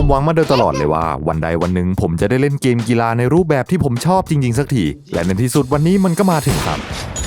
ผมหวังมาโดยตลอดเลยว่า วันใดวันหนึ่งผมจะได้เล่นเกมกีฬาในรูปแบบที่ผมชอบจริง ๆ สักที และในที่สุดวันนี้มันก็มาถึงครับ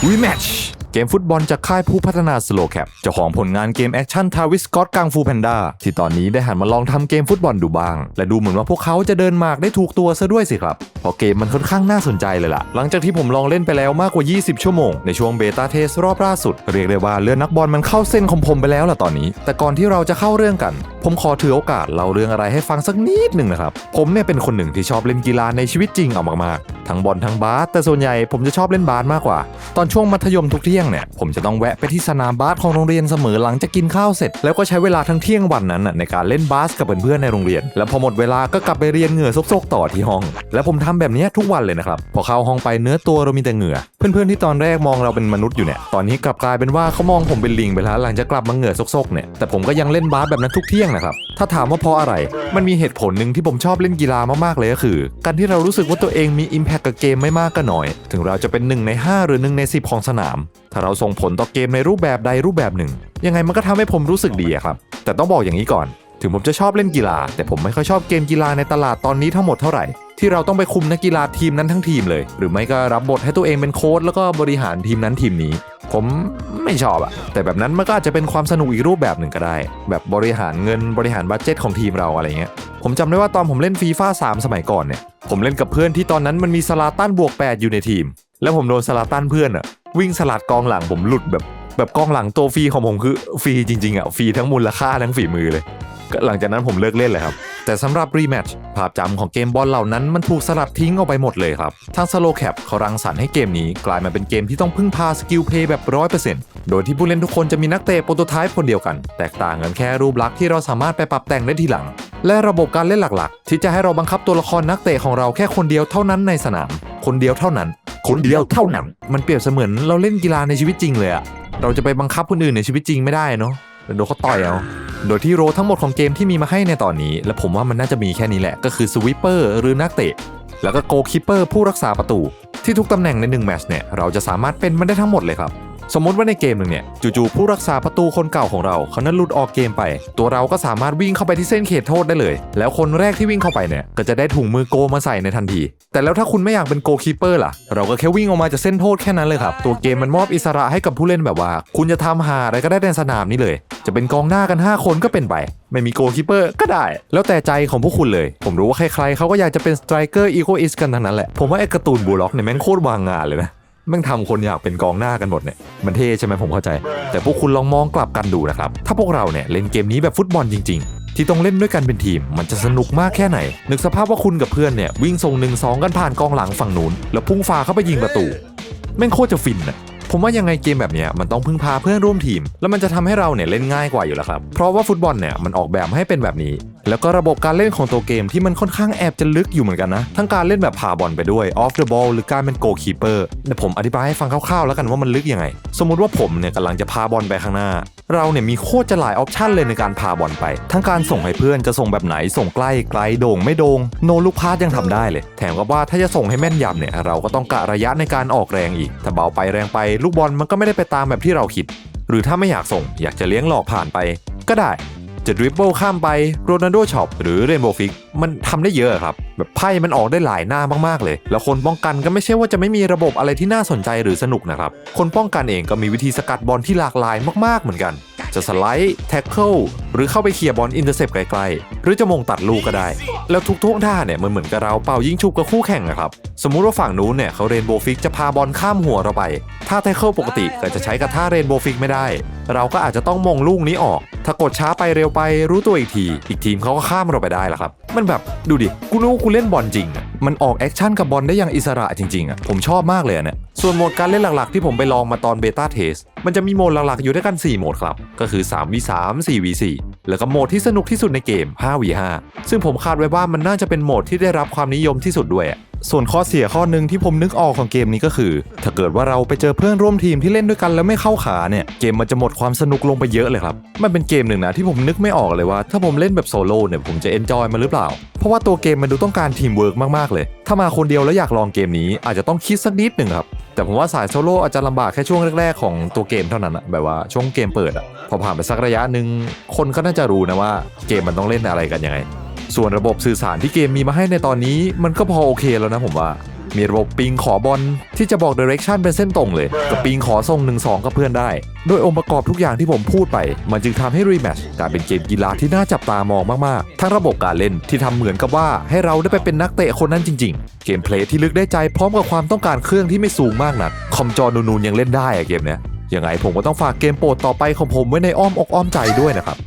Rematch เกมฟุตบอลจากค่ายผู้พัฒนา Slow Cap เจ้าของผลงานเกมแอคชั่นทาวิสกอตกังฟูแพนด้าที่ตอนนี้ได้หันมาลองทำเกมฟุตบอลดูบ้าง และดูเหมือนว่าพวกเขาจะเดินหมากได้ถูกตัวซะด้วยสิครับเพราะเกมมันค่อนข้างน่าสนใจเลยล่ะ หลังจากที่ผมลองเล่นไปแล้วมากกว่า 20 ชั่วโมง ในช่วงเบต้าเทสรอบล่าสุด เรียกได้ว่าเลือดนักบอลมันเข้าเส้นของผมไปแล้วล่ะตอนนี้ แต่ก่อนที่เราจะเข้าเรื่องกัน ผมขอถือโอกาสเล่าเรื่องอะไรให้ฟังสักนิดหนึ่งนะครับผมเนี่ยเป็นคนหนึ่งที่ชอบเล่นกีฬาในชีวิตจริงเอามากๆ ทั้งบอลทั้งบาสแต่ส่วนใหญ่ผมจะชอบเล่นบาสมากกว่า ตอนช่วงมัธยมทุกเที่ยงเนี่ยผมจะต้องแวะไปที่สนามบาสของโรงเรียนเสมอหลังจากกินข้าวเสร็จ แล้วก็ใช้เวลาทั้งเที่ยงวันนั้นในการเล่นบาสกับเพื่อนๆในโรงเรียน แล้วพอหมดเวลาก็กลับไปเรียนเหงื่อซกๆต่อที่ห้อง และผมทำแบบนี้ทุกวันเลยนะครับพอเข้าห้องไปเนื้อตัวเรามีแต่เหงื่อ เพื่อนๆที่ตอนแรกมองเราเป็นมนุษย์อยู่เนี่ยตอนนี้กลับกลายเป็นว่าเขามองผมเป็นลิงไปแล้วหลังจากกลับมาเหงื่อซกๆเนี่ยแต่ผมก็ยังเล่นบาสแบบนั้นทุกเที่ยงนะครับถ้าถามว่าเพราะอะไร มันมีเหตุผลหนึ่งที่ผมชอบเล่นกีฬามากๆเลยก็คือ การที่เรารู้สึกว่าตัวเองมี Impact กับเกมไม่มากก็น้อย ถึงเราจะเป็น1ใน 5 หรือ1ใน 10 ของสนามถ้าเราส่งผลต่อเกมในรูปแบบใดรูปแบบหนึ่ง ยังไงมันก็ทำให้ผมรู้สึกดีครับ แต่ต้องบอกอย่างนี้ก่อน ถึงผมจะชอบเล่นกีฬา แต่ผมไม่ค่อยชอบเกมกีฬาในตลาดตอนนี้ทั้งหมดเท่าไหร่ ที่เราต้องไปคุมนักกีฬาทีมนั้นทั้งทีมเลย หรือไม่ก็รับบทให้ตัวเองเป็นโค้ชแล้วก็บริหารทีมนั้นทีมนี้ผมไม่ชอบอะแต่แบบนั้นมันก็อาจจะเป็นความสนุกอีกรูปแบบหนึ่งก็ได้ แบบบริหารเงินบริหารบัตเจตของทีมเราอะไรเงี้ย ผมจำได้ว่าตอนผมเล่นฟีฟ่า3สมัยก่อนเนี่ย ผมเล่นกับเพื่อนที่ตอนนั้นมันมีสลาตันบวก 8 อยู่ในทีม แล้วผมโดนสลาตันเพื่อนอะ วิ่งสลัดกองหลังผมหลุดแบบแบบกองหลังตัวฟรีของผมคือฟรีจริงๆอะฟรีทั้งมูลค่าทั้งฝีมือเลยก็หลังจากนั้นผมเลิกเล่นเลยครับ แต่สำหรับรีแมตช์ภาพจำของเกมบอลเหล่านั้นมันถูกสลัดทิ้งออกไปหมดเลยครับ ทาง Slow Cap เขารังสรรค์ให้เกมนี้ กลายมาเป็นเกมที่ต้องพึ่งพาสกิลเพย์แบบ 100%โดยที่ผู้เล่นทุกคนจะมีนักเตะโปรโตไทป์คนเดียวกัน แตกต่างกันแค่รูปลักษณ์ที่เราสามารถไปปรับแต่งได้ทีหลังและระบบการเล่นหลักๆ ที่จะให้เราบังคับตัวละครนักเตะของเราแค่คนเดียวเท่านั้นในสนาม คนเดียวเท่านั้น คนเดียวเท่านั้น มันเปรียบเสมือนเราเล่นกีฬาในชีวิตจริงเลยอะเราจะไปบังคับคนอื่นในชีวิตจริงไม่ได้เนาะโดนเขาต่อยเอา โดยที่โรทั้งหมดของเกมที่มีมาให้ในตอนนี้ และผมว่ามันน่าจะมีแค่นี้แหละ ก็คือสวิปเปอร์หรือนักเตะ แล้วก็โกคิปเปอร์ผู้รักษาประตู ที่ทุกตำแหน่งใน1แมตช์เนี่ยเราจะสามารถเป็นมันได้ทั้งหมดเลยครับ สมมติว่าในเกมหนึ่งเนี่ยจู่ๆผู้รักษาประตูคนเก่าของเราเขานั้นหลุดออกเกมไป ตัวเราก็สามารถวิ่งเข้าไปที่เส้นเขตโทษได้เลย แล้วคนแรกที่วิ่งเข้าไปเนี่ยก็จะได้ถุงมือโกมาใส่ในทันที แต่แล้วถ้าคุณไม่อยากเป็นโกคีเปอร์ล่ะ เราก็แค่วิ่งออกมาจากเส้นโทษแค่นั้นเลยครับ ตัวเกมมันมอบอิสระให้กับผู้เล่นแบบว่า คุณจะทำหาอะไรก็ได้ในสนามนี้เลย จะเป็นกองหน้ากัน 5 คนก็เป็นไป ไม่มีโกคีเปอร์ก็ได้ แล้วแต่ใจของพวกคุณเลย ผมรู้ว่าใครๆเขาก็อยากจะเป็นสไตรเกอร์อีโคอิสกันทั้งนั้นแหละ ผมว่าไอ้การ์ตูนบูล็อกเนี่ยแม่งโคตรวางงานเลยนะ แม่งทำคนอยากเป็นกองหน้ากันหมดเนี่ยมันเท่ใช่ไหมผมเข้าใจ แต่พวกคุณลองมองกลับกันดูนะครับ ถ้าพวกเราเนี่ยเล่นเกมนี้แบบฟุตบอลจริง ๆ ที่ต้องเล่นด้วยกันเป็นทีม มันจะสนุกมากแค่ไหน นึกสภาพว่าคุณกับเพื่อนเนี่ยวิ่งส่งหนึ่งสองกันผ่านกองหลังฝั่งนู้นแล้วพุ่งฟ้าเข้าไปยิงประตูแม่งโคตรจะฟินอะ ผมว่ายังไงเกมแบบนี้มันต้องพึ่งพาเพื่อนร่วมทีม แล้วมันจะทำให้เราเนี่ยเล่นง่ายกว่าอยู่แล้วครับ เพราะว่าฟุตบอลเนี่ยมันออกแบบมาให้เป็นแบบนี้ แล้วก็ระบบการเล่นของตัวเกมที่มันค่อนข้างแอบจะลึกอยู่เหมือนกันนะ ทั้งการเล่นแบบพาบอลไปด้วยออฟเดอะบอลหรือการเป็น goalkeeper เดี๋ยวผมอธิบายให้ฟังคร่าวๆแล้วกันว่ามันลึกยังไง สมมุติว่าผมเนี่ยกำลังจะพาบอลไปข้างหน้า เราเนี่ยมีโคตรจะหลายออปชันเลยในการพาบอลไป ทั้งการส่งให้เพื่อนจะส่งแบบไหนส่งใกล้ไกลโด่งไม่โด่งโนลูกพาสยังทำได้เลย แถมกับว่าถ้าจะส่งให้แม่นยำเนี่ยเราก็ต้องกะระยะในการออกแรงอีก ถ้าเบาไปแรงไปลูกบอลมันก็ไม่ได้ไปตามแบบที่เราคิด หรือถ้าไม่อยากส่งอยากจะเลี้ยงหลอกผ่านไป ก็ได้ จะดริบเบิลข้ามไปโรนัลโดช็อปหรือเรนโบว์ฟิกมันทำได้เยอะครับ แบบไพ่มันออกได้หลายหน้ามากๆเลย แล้วคนป้องกันก็ไม่ใช่ว่าจะไม่มีระบบอะไรที่น่าสนใจหรือสนุกนะครับ คนป้องกันเองก็มีวิธีสกัดบอลที่หลากหลายมากๆเหมือนกัน จะสไลด์แท็กเกิลหรือเข้าไปเคลียร์บอลอินเตอร์เซปไกลๆ หรือจะมงตัดลูกก็ได้ แล้วทุกท่วงท่าเนี่ยมันเหมือนกับเราเป่ายิงฉุบกับคู่แข่งนะครับ สมมุติว่าฝั่งนู้นเนี่ยเขาเรนโบว์ฟิกจะพาบอลข้ามหัวเราไป ถ้าแท็กเกิลปกติก็จะใช้กับท่าเรนโบว์ฟิกไม่ได้ เราก็อาจจะต้องมงลูกนี้ออก ถ้ากดช้าไปเร็วไปรู้ตัวอีกที อีกทีมเขาก็ข้ามเราไปได้ละครับ มันแบบดูดิกูนึกว่ากูเล่นบอลจริงอะ มันออกแอคชั่นกับบอลได้อย่างอิสระจริงๆอะผมชอบมากเลยอะเนี่ยส่วนโหมดการเล่นหลักๆ ที่ผมไปลองมาตอนเบต้าเทสมันจะมีโหมดหลักๆอยู่ด้วยกัน 4 โหมดครับ ก็คือ 3v3 4v4 แล้วก็โหมดที่สนุกที่สุดในเกม 5v5 ซึ่งผมคาดไว้ว่ามันน่าจะเป็นโหมดที่ได้รับความนิยมที่สุดด้วย ส่วนข้อเสียข้อหนึ่งที่ผมนึกออกของเกมนี้ก็คือ ถ้าเกิดว่าเราไปเจอเพื่อนร่วมทีมที่เล่นด้วยกันแล้วไม่เข้าขาเนี่ย เกมมันจะหมดความสนุกลงไปเยอะเลยครับ มันเป็นเกมหนึ่งนะที่ผมนึกไม่ออกเลยว่า ถ้าผมเล่นแบบโซโล่เนี่ยผมจะเอนจอยมันหรือเปล่า เพราะว่าตัวเกมมันดูต้องการทีมเวิร์กมากๆเลย ถ้ามาคนเดียวแล้วอยากลองเกมนี้อาจจะต้องคิดสักนิดหนึ่งครับ แต่ผมว่าสายโซโล่อาจจะลำบากแค่ช่วงแรกๆของตัวเกมเท่านั้นอะแบบว่าช่วงเกมเปิดอะพอผ่านไปสักระยะหนึ่งคนก็น่าจะรู้นะว่าเกมมันต้องเล่นอะไรกันยังไง ส่วนระบบสื่อสารที่เกมมีมาให้ในตอนนี้ มันก็พอโอเคแล้วนะผมว่า มีระบบปิงขอบอลที่จะบอก direction เป็นเส้นตรงเลยกับปิงขอส่ง1-2กับเพื่อนได้ โดยองค์ประกอบทุกอย่างที่ผมพูดไป มันจึงทำให้ Rematch กลายเป็นเกมกีฬาที่น่าจับตามองมากๆ ทั้งระบบการเล่นที่ทำเหมือนกับว่าให้เราได้ไปเป็นนักเตะคนนั้นจริง ๆ เกมเพลย์ที่ลึกได้ใจพร้อมกับความต้องการเครื่องที่ไม่สูงมากนักคอมจอนูนๆยังเล่นได้อะเกมเนี้ยยังไงผมก็ต้องฝากเกมโปรดต่อไปของผมไว้ในอ้อมอกอ้อมใจด้วยนะครับ